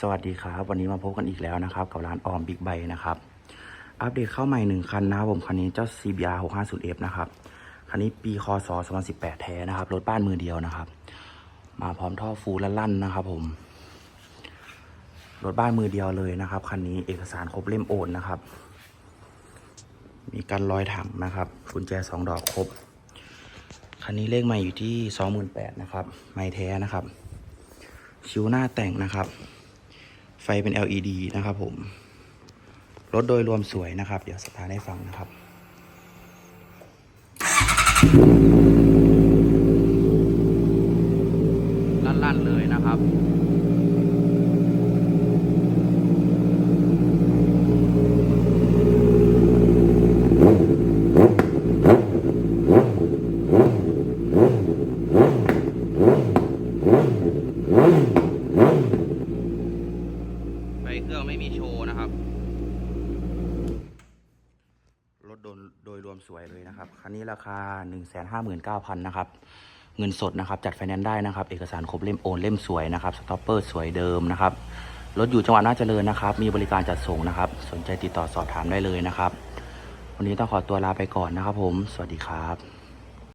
สวัสดีครับ วันนี้มาพบกันอีกแล้วนะครับ กับร้านออมบิ๊กไบนะครับ อัปเดตเข้าใหม่หนึ่งคันนะครับผมคันนี้เจ้า CBR 650F นะครับ คันนี้ปีคศ2018 แท้นะครับรถบ้านมือเดียวนะครับ มาพร้อมท่อฟูและลั่นนะครับ ผมรถบ้านมือเดียวเลยนะครับคันนี้เอกสารครบเล่มโอนนะครับ มีกันรอยถังนะครับกุญแจสองดอกครบคันนี้เลขใหม่อยู่ที่ 28,000นะครับ ไม่แท้นะครับชิวหน้าแต่งนะครับ ไฟเป็น LED นะครับผม รถโดยรวมสวยนะครับ เดี๋ยวสตาร์ทให้ฟังนะครับ ลั่นๆเลยนะครับไฟ เครื่องไม่มีโชว์นะครับ รถโดนโดยรวมสวยเลยนะครับ คันนี้ราคา 159,000 นะครับ เงินสดนะครับ จัดไฟแนนซ์ได้นะครับ เอกสารครบเล่มโอนเล่มสวยนะครับ สต็อปเปอร์สวยเดิมนะครับ รถอยู่จังหวัดน่าจเจริญนะครับ มีบริการจัดส่งนะครับ สนใจติดต่อสอบถามได้เลยนะครับ วันนี้ต้องขอตัวลาไปก่อนนะครับผม สวัสดีครับ